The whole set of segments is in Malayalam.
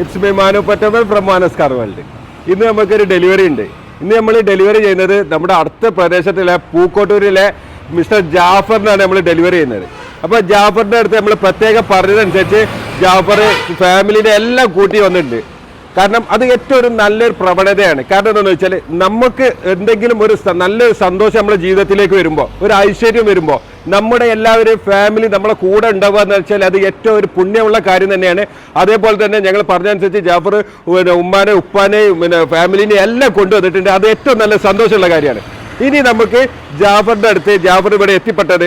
It's my Manu Pattamal from Manas world ഇന്ന് നമുക്കൊരു ഡെലിവറി ഉണ്ട്. ഇന്ന് നമ്മൾ ഡെലിവറി ചെയ്യുന്നത് നമ്മുടെ അടുത്ത പ്രദേശത്തിലെ പൂക്കോട്ടൂരിലെ മിസ്റ്റർ ജാഫറിനാണ് നമ്മൾ ഡെലിവറി ചെയ്യുന്നത്. അപ്പോൾ ജാഫറിന്റെ അടുത്ത് നമ്മൾ പ്രത്യേകം പറഞ്ഞതനുസരിച്ച് ജാഫർ ഫാമിലിനെ എല്ലാം കൂട്ടി വന്നിട്ടുണ്ട്. കാരണം അത് ഏറ്റവും ഒരു നല്ലൊരു പ്രവണതയാണ്. കാരണം എന്താണെന്ന് വെച്ചാൽ നമുക്ക് എന്തെങ്കിലും ഒരു നല്ലൊരു സന്തോഷം നമ്മുടെ ജീവിതത്തിലേക്ക് വരുമ്പോൾ ഒരു ഐശ്വര്യം വരുമ്പോൾ നമ്മുടെ എല്ലാവരും ഫാമിലി നമ്മളെ കൂടെ ഉണ്ടാവുക എന്ന് വെച്ചാൽ അത് ഏറ്റവും ഒരു പുണ്യമുള്ള കാര്യം തന്നെയാണ്. അതേപോലെ തന്നെ ഞങ്ങൾ പറഞ്ഞനുസരിച്ച് ജാഫർ പിന്നെ ഉമ്മാനെ ഉപ്പാനെയും പിന്നെ ഫാമിലിനെ എല്ലാം കൊണ്ടുവന്നിട്ടുണ്ട്. അത് ഏറ്റവും നല്ല സന്തോഷമുള്ള കാര്യമാണ്. ഇനി നമുക്ക് ജാഫറിന്റെ അടുത്ത് ജാഫർ ഇവിടെ എത്തിപ്പെട്ടത്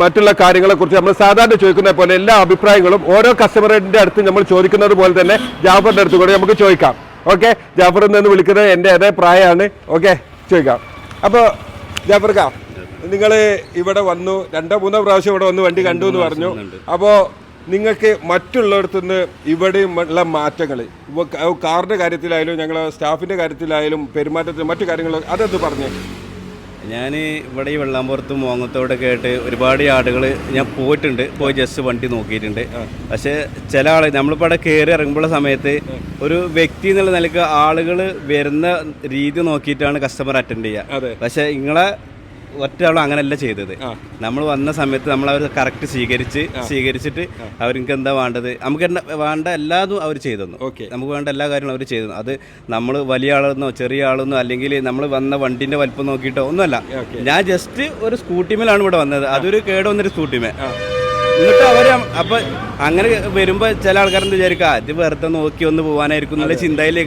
മറ്റുള്ള കാര്യങ്ങളെ കുറിച്ച് നമ്മൾ സാധാരണ ചോദിക്കുന്ന പോലെ എല്ലാ അഭിപ്രായങ്ങളും ഓരോ കസ്റ്റമറിന്റെ അടുത്ത് നമ്മൾ ചോദിക്കുന്നത് പോലെ തന്നെ ജാഫറിന്റെ അടുത്ത് കൂടെ നമുക്ക് ചോദിക്കാം. ഓക്കെ ജാഫർ എന്ന് വിളിക്കുന്നത് എന്റെ അതേ പ്രായമാണ്. ഓക്കെ ചോദിക്കാം. അപ്പോൾ കാ നിങ്ങൾ ഇവിടെ വന്നു രണ്ടോ മൂന്നോ പ്രാവശ്യം ഇവിടെ വന്ന് വണ്ടി കണ്ടു എന്ന് പറഞ്ഞു. അപ്പോൾ നിങ്ങൾക്ക് മറ്റുള്ളിടത്തുനിന്ന് ഇവിടെയും ഉള്ള മാറ്റങ്ങൾ കാറിന്റെ കാര്യത്തിലായാലും ഞങ്ങൾ സ്റ്റാഫിന്റെ കാര്യത്തിലായാലും പെരുമാറ്റത്തിൽ മറ്റു കാര്യങ്ങളും അതെന്ത് പറഞ്ഞേ? ഞാൻ ഇവിടെ ഈ വെള്ളാമ്പുറത്തും മോങ്ങത്തോടൊക്കെ കേട്ട് ഒരുപാട് ആടുകൾ ഞാൻ പോയിട്ടുണ്ട്. പോയി ജസ്റ്റ് വണ്ടി നോക്കിയിട്ടുണ്ട്. പക്ഷേ ചില ആൾ നമ്മളിപ്പോൾ അവിടെ കയറി ഇറങ്ങുമ്പോൾ സമയത്ത് ഒരു വ്യക്തി എന്നുള്ള നിലയ്ക്ക് ആളുകൾ വരുന്ന രീതി നോക്കിയിട്ടാണ് കസ്റ്റമർ അറ്റൻഡ്. ചെയ്യുക. പക്ഷേ നിങ്ങളെ ഒറ്റയാളും അങ്ങനെയല്ല ചെയ്തത്. നമ്മൾ വന്ന സമയത്ത് നമ്മൾ അവർ കറക്റ്റ് സ്വീകരിച്ച് സ്വീകരിച്ചിട്ട് അവർക്ക് എന്താ വേണ്ടത്? നമുക്ക് എന്താ വേണ്ട എല്ലാതും അവർ ചെയ്തു നമുക്ക് വേണ്ട എല്ലാ കാര്യങ്ങളും അവർ ചെയ്തു അത് നമ്മൾ വലിയ ആളെന്നോ ചെറിയ ആളെന്നോ അല്ലെങ്കിൽ നമ്മൾ വന്ന വണ്ടിന്റെ വലിപ്പം നോക്കിയിട്ടോ ഒന്നുമല്ല. ഞാൻ ജസ്റ്റ് ഒരു സ്കൂട്ടിമേലാണ് ഇവിടെ വന്നത്. അതൊരു കേട് വന്നൊരു സ്കൂട്ടിമേ എന്നിട്ട് അവർ അപ്പൊ അങ്ങനെ വരുമ്പോ ചില ആൾക്കാരെന്ത് വിചാരിക്കുക അത് വെറുതെ നോക്കി ഒന്ന് പോകാനായിരിക്കും എന്നുള്ള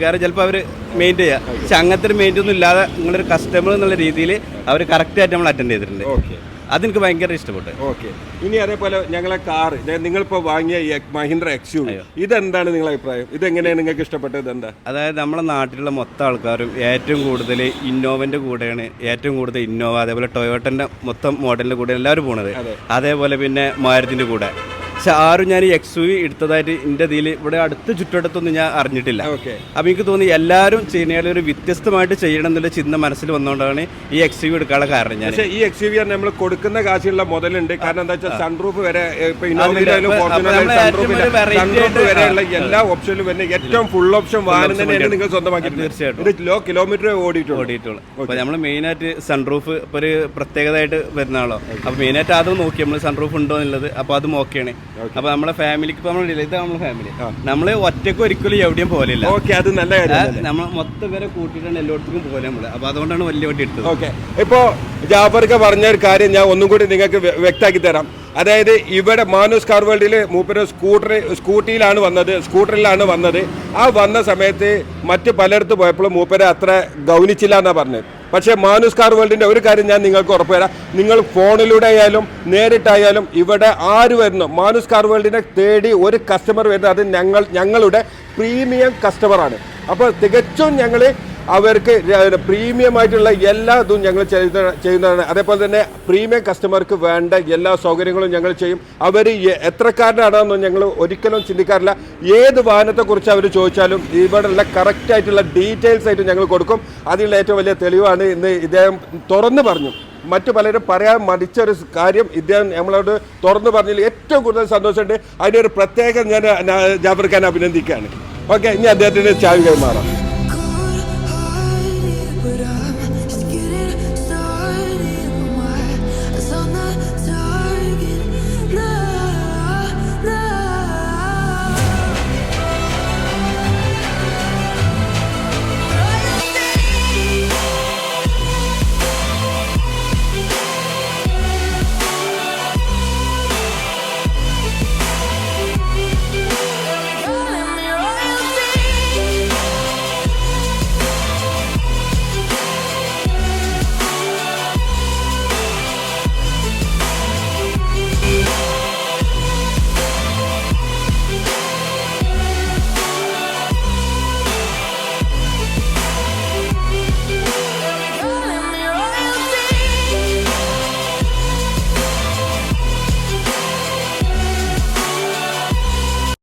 കാരണം ചിലപ്പോൾ അവർ മെയിൻ ചെയ്യുക പക്ഷെ അങ്ങനത്തെ ഒരു മെയിൻ ഒന്നും ഇല്ലാതെ നിങ്ങളൊരു കസ്റ്റമർ എന്നുള്ള രീതിയിൽ അവർ കറക്റ്റ് ആയിട്ട് നമ്മൾ അറ്റൻഡ് ചെയ്തിട്ടുണ്ട്. ഓക്കെ അതെനിക്ക് ഭയങ്കര ഇഷ്ടപ്പെട്ടു. ഓക്കെ. ഇനി അതേപോലെ ഞങ്ങളെ കാർ നിങ്ങളിപ്പോ വാങ്ങിയ മഹീന്ദ്ര എക്സ് യു ഇതെന്താണ് നിങ്ങളുടെ അഭിപ്രായം? ഇതെങ്ങനെയാണ് നിങ്ങൾക്ക് ഇഷ്ടപ്പെട്ടത്? എന്താ അതായത് നമ്മുടെ നാട്ടിലുള്ള മൊത്തം ആൾക്കാരും ഏറ്റവും കൂടുതൽ ഇന്നോവന്റെ കൂടെയാണ് ഏറ്റവും കൂടുതൽ ഇന്നോവ അതേപോലെ ടൊയോട്ടന്റെ മൊത്തം മോഡലിന്റെ കൂടെ എല്ലാവരും പോണത്. അതേപോലെ പിന്നെ മാരുതിന്റെ കൂടെ. പക്ഷെ ആരും ഞാൻ എക്സ് യു എടുത്തതായിട്ട് എന്റെ ഇതിൽ ഇവിടെ അടുത്ത ചുറ്റടത്തൊന്നും ഞാൻ അറിഞ്ഞിട്ടില്ല. ഓക്കെ. അപ്പം എനിക്ക് തോന്നി എല്ലാവരും ചെയ്യുന്നതിൽ ഒരു വ്യത്യസ്തമായിട്ട് ചെയ്യണം എന്നുള്ള ചിന്ത മനസ്സിൽ വന്നുകൊണ്ടാണ് ഈ എക്സ് യു എടുക്കാനുള്ള കാരണം ഞാൻ. പക്ഷേ ഈ എക്സ് യു വി നമ്മൾ കൊടുക്കുന്ന കാശിലുള്ള മുതലുണ്ട്. കാരണം എന്താ വെച്ചാൽ സൺറൂഫ് വരെ ഏ, ഇപ്പൊ അതിന്റെ- ഇന്നോവയിലായാലും അപ്പൊ ഫോർച്യൂണറായാലും നമ്മൾ ഏറ്റവും സൺറൂഫിന്റെ ഒരു variety വരെയുള്ള എല്ലാ ഓപ്ഷനിലും വരുന്ന ഏറ്റവും ഫുൾ ഓപ്ഷൻ വാഹനം തന്നെയാണ് നിങ്ങൾ സ്വന്തമാക്കി തീർച്ചയായിട്ടും. ലോ കിലോമീറ്റർ ഓടിയിട്ടുള്ളൂ. ഓടിയിട്ടുള്ളൂ. അപ്പൊ നമ്മൾ മെയിനായിട്ട് സൺറൂഫ് ഇപ്പൊ ഒരു പ്രത്യേകതയായിട്ട് വരുന്നാളോ അപ്പൊ മെയിനായിട്ട് അതും നോക്കി. നമ്മൾ സൺറൂഫ് ഉണ്ടോ എന്നുള്ളത്. അപ്പൊ അതും ഓക്കെയാണ് അപ്പൊ നമ്മളെ ഫാമിലിക്ക് ഇപ്പൊ നമ്മൾ ഇത് നമ്മളെ ഫാമിലി നമ്മൾ ഒറ്റയ്ക്ക് ഒരിക്കലും എവിടെയും പോലില്ല ഓക്കെ അത് നല്ല കാര്യം നമ്മൾ മൊത്തം പേരെ കൂട്ടിയിട്ടാണ് എല്ലായിടത്തും പോലെ നമ്മൾ. അപ്പൊ അതുകൊണ്ടാണ് വലിയ വണ്ടി എടുത്തത്. ഓക്കെ ഇപ്പോ ജാഫർക്ക് പറഞ്ഞ ഒരു കാര്യം ഞാൻ ഒന്നും കൂടി നിങ്ങൾക്ക് വ്യ- വ്യക്തമാക്കി തരാം. അതായത് ഇവിടെ മാനൂസ് കാർ വേൾഡിൽ മൂപ്പര് സ്കൂട്ടർ സ്കൂട്ടിയിലാണ് വന്നത് സ്കൂട്ടറിലാണ് വന്നത്. ആ വന്ന സമയത്ത് മറ്റ് പലയിടത്ത് പോയപ്പോൾ മൂപ്പരെ അത്ര ഗൗനിച്ചില്ല എന്നാണ് പറഞ്ഞത് പക്ഷേ മാനൂസ് കാർ വേൾഡിന്റെ ഒരു കാര്യം ഞാൻ നിങ്ങൾക്ക് ഉറപ്പുതരാം നിങ്ങൾ ഫോണിലൂടെ ആയാലും നേരിട്ടായാലും ഇവിടെ ആര് വരുന്നു? മാനൂസ് കാർ വേൾഡിനെ തേടി ഒരു കസ്റ്റമർ വരുന്നത് അത് ഞങ്ങൾ ഞങ്ങളുടെ പ്രീമിയം കസ്റ്റമറാണ് അപ്പോൾ തികച്ചും ഞങ്ങൾ അവർക്ക് പ്രീമിയം ആയിട്ടുള്ള എല്ലാ ഇതും ഞങ്ങൾ ചെയ്യുന്നതാണ്. അതേപോലെ തന്നെ പ്രീമിയം കസ്റ്റമർക്ക് വേണ്ട എല്ലാ സൗകര്യങ്ങളും ഞങ്ങൾ ചെയ്യും. അവർ എത്രക്കാരനാണെന്ന് ഞങ്ങൾ ഒരിക്കലും ചിന്തിക്കാറില്ല. ഏത് വാഹനത്തെക്കുറിച്ച് അവർ ചോദിച്ചാലും ഇവിടെയുള്ള കറക്റ്റ് ആയിട്ടുള്ള ഡീറ്റെയിൽസ് ആയിട്ട് ഞങ്ങൾ കൊടുക്കും. അതിനുള്ള ഏറ്റവും വലിയ തെളിവാണ് ഇന്ന് ഇദ്ദേഹം തുറന്നു പറഞ്ഞു. മറ്റു പലരും പറയാൻ മടിച്ച ഒരു കാര്യം ഇദ്ദേഹം നമ്മളോട് തുറന്നു പറഞ്ഞതിൽ ഏറ്റവും കൂടുതൽ സന്തോഷമുണ്ട്. അതിന്റെ ഒരു പ്രത്യേകം ഞാൻ ജാഫർ ഖാൻ അഭിനന്ദിക്കുകയാണ്. ഓക്കെ ഇനി അദ്ദേഹത്തിന് ചാവി കൈമാറാം.